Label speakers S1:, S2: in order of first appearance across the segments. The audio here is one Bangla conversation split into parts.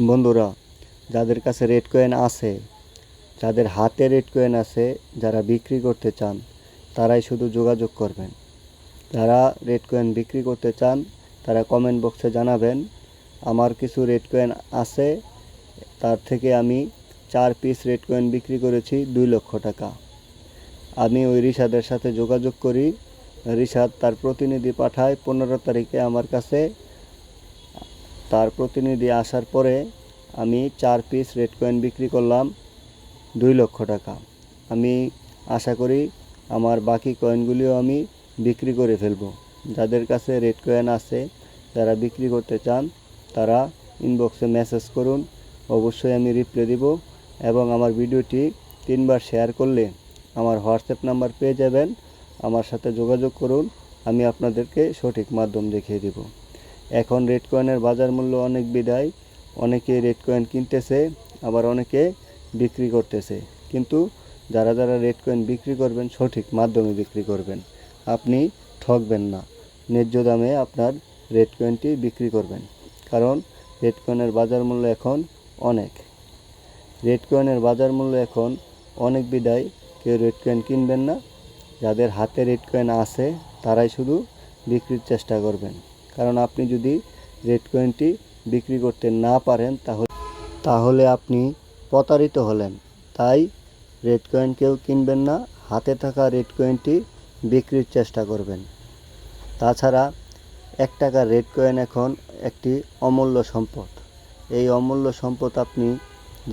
S1: বন্ধুরা, যাদের কাছে রেড কয়েন আছে, যাদের হাতে রেড কয়েন আছে, যারা বিক্রি করতে চান, তারাই শুধু যোগাযোগ করবেন। যারা রেড কয়েন বিক্রি করতে চান, তারা কমেন্ট বক্সে জানাবেন, আমার কিছু রেড কয়েন আছে, তার থেকে আমি চার পিস রেড কয়েন বিক্রি করেছি দুই লক্ষ টাকা। আমি ওই রিশাদের সাথে যোগাযোগ করি। রিশাদ তার প্রতিনিধি পাঠায় পনেরো তারিখে আমার কাছে। তার প্রতিনিধি আসার পরে আমি চার পিস রেড কয়েন বিক্রি করলাম দুই লক্ষ টাকা। আমি আশা করি আমার বাকি কয়েনগুলিও আমি বিক্রি করে ফেলব। যাদের কাছে রেড কয়েন আছে, যারা বিক্রি করতে চান, তারা ইনবক্সে মেসেজ করুন, অবশ্যই আমি রিপ্লাই দিব এবং আমার ভিডিওটি তিনবার শেয়ার করলে আমার হোয়াটসঅ্যাপ নাম্বার পেয়ে যাবেন। আমার সাথে যোগাযোগ করুন, আমি আপনাদেরকে সঠিক মাধ্যম দেখিয়ে দিব। এখন রেড কয়েনের বাজার মূল্য অনেক বিদায়। অনেকে রেড কয়েন কিনতেছে, আবার অনেকে বিক্রি করতেছে। কিন্তু যারা যারা রেড কয়েন বিক্রি করবেন, সঠিক মাধ্যমে বিক্রি করবেন। আপনি ঠকবেন না। ন্যায্য দামে আপনার রেড কয়েনটি বিক্রি করবেন। কারণ রেড কয়েনের বাজার মূল্য এখন অনেক। রেড কয়েনের বাজার মূল্য এখন অনেক বিদায়। কেউ রেড কয়েন কিনবেন না। যাদের হাতে রেড কয়েন আছে, তারাই শুধু বিক্রির চেষ্টা করবেন। কারণ আপনি যদি রেড কয়েনটি বিক্রি করতে না পারেন তাহলে তাহলে আপনি প্রতারিত হলেন। তাই রেড কয়েন কেউ কিনবেন না, হাতে থাকা রেড কয়েনটি বিক্রির চেষ্টা করবেন। তাছাড়া এক টাকার রেড কয়েন এখন একটি অমূল্য সম্পদ। এই অমূল্য সম্পদ আপনি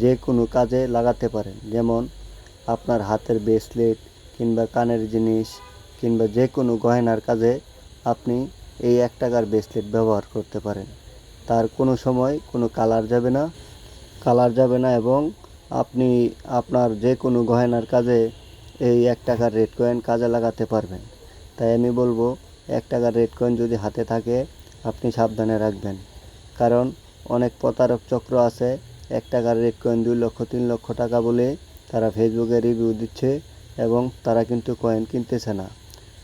S1: যে কোনো কাজে লাগাতে পারেন। যেমন আপনার হাতের ব্রেসলেট কিংবা কানের জিনিস কিংবা যে কোনো গয়নার কাজে আপনি এই এক টাকার ব্রেসলেট ব্যবহার করতে পারেন। তার কোনো সময় কোনো কালার যাবে না। কালার যাবে না এবং আপনি আপনার যে কোনো গয়নার কাজে এই এক টাকার রেড কয়েন কাজে লাগাতে পারবেন। তাই আমি বলব, এক টাকার রেড কয়েন যদি হাতে থাকে, আপনি সাবধানে রাখবেন। কারণ অনেক প্রতারক চক্র আছে, এক টাকার রেড কয়েন দুই লক্ষ, তিন লক্ষ টাকা বলে তারা ফেসবুকে রিভিউ দিচ্ছে এবং তারা কিন্তু কয়েন কিনতেছে না।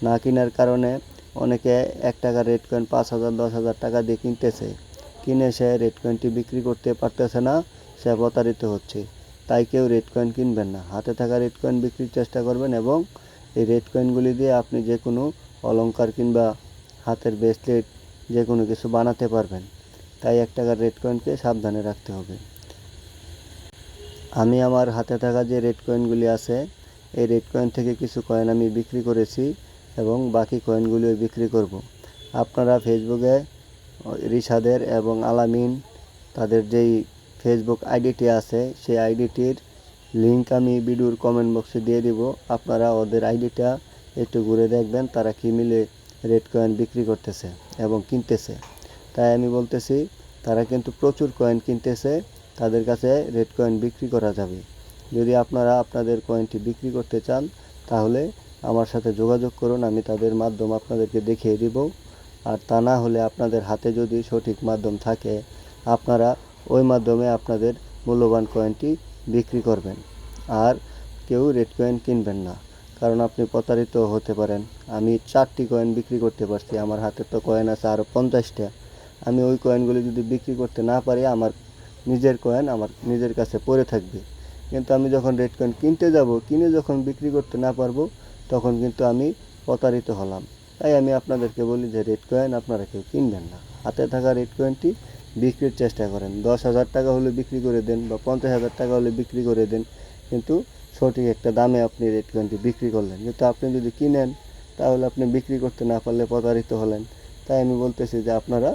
S1: না কেনার কারণে অনেকে এক টাকার রেড কয়েন পাঁচ হাজার, দশ হাজার টাকা দিয়ে কিনতেছে। কিনে সে রেড কয়েনটি বিক্রি করতে পারতেছে না, সে প্রতারিত হচ্ছে। তাই কেউ রেড কয়েন কিনবেন না। হাতে থাকা রেড কয়েন বিক্রির চেষ্টা করবেন এবং এই রেড কয়েনগুলি দিয়ে আপনি যে কোনো অলংকার কিংবা হাতের ব্রেসলেট যে কোনো কিছু বানাতে পারবেন। তাই এক টাকার রেড কয়েনকে সাবধানে রাখতে হবে। আমি আমার হাতে থাকা যে রেড কয়েনগুলি আছে, এই রেড কয়েন থেকে কিছু কয়েন আমি বিক্রি করেছি। এবং বাকি কয়েনগুলিও বিক্রি করব। আপনারা ফেসবুকে রিসাদের এবং আলামিন তাদের যেই ফেসবুক আইডিটি আছে, সেই আইডিটির লিংক আমি ভিডিওর কমেন্ট বক্সে দিয়ে দিব। আপনারা ওদের আইডিটা একটু ঘুরে দেখবেন, তারা কী মিলে রেড কয়েন বিক্রি করতেছে এবং কিনতেছে। তাই আমি বলতেছি, তারা কিন্তু প্রচুর কয়েন কিনতেছে, তাদের কাছে রেড কয়েন বিক্রি করা যাবে। যদি আপনারা আপনাদের কয়েনটি বিক্রি করতে চান, তাহলে আমার সাথে যোগাযোগ করুন, আমি তাদের মাধ্যম আপনাদেরকে দেখিয়ে দিব। আর তা না হলে আপনাদের হাতে যদি সঠিক মাধ্যম থাকে, আপনারা ওই মাধ্যমে আপনাদের মূল্যবান কয়েনটি বিক্রি করবেন। আর কেউ রেড কয়েন কিনবেন না, কারণ আপনি প্রতারিত হতে পারেন। আমি চারটি কয়েন বিক্রি করতে পারছি, আমার হাতে তো কয়েন আছে আরও পঞ্চাশটা। আমি ওই কয়েনগুলি যদি বিক্রি করতে না পারি, আমার নিজের কয়েন আমার নিজের কাছে পড়ে থাকবে। কিন্তু আমি যখন রেড কয়েন কিনতে যাব, কিনে যখন বিক্রি করতে না পারব তখন কিন্তু আমি প্রতারিত হলাম। তাই আমি আপনাদেরকে বলি যে রেড কয়েন আপনারা কেউ কিনবেন না। হাতে থাকা রেড কয়েনটি বিক্রির চেষ্টা করেন। দশ হাজার টাকা হলে বিক্রি করে দেন বা পঞ্চাশ হাজার টাকা হলে বিক্রি করে দেন। কিন্তু সঠিক একটা দামে আপনি রেড কয়েনটি বিক্রি করলেন। কিন্তু আপনি যদি কিনেন, তাহলে আপনি বিক্রি করতে না পারলে প্রতারিত হলেন। তাই আমি বলতেছি যে আপনারা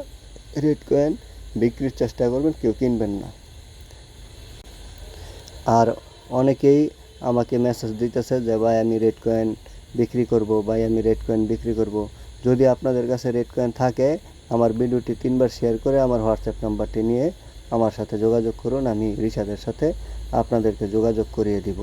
S1: রেড কয়েন বিক্রির চেষ্টা করবেন, কেউ কিনবেন না। আর অনেকেই আমাকে মেসেজ দিতেছে যে, ভাই, আমি রেড কয়েন বিক্রি করব, ভাই, আমি রেড কয়েন বিক্রি করব। যদি আপনাদের কাছে রেড কয়েন থাকে, আমার ভিডিওটি তিনবার শেয়ার করে আমার হোয়াটসঅ্যাপ নাম্বারটি নিয়ে আমার সাথে যোগাযোগ করুন, আমি রিসাদের সাথে আপনাদেরকে যোগাযোগ করিয়ে দিব।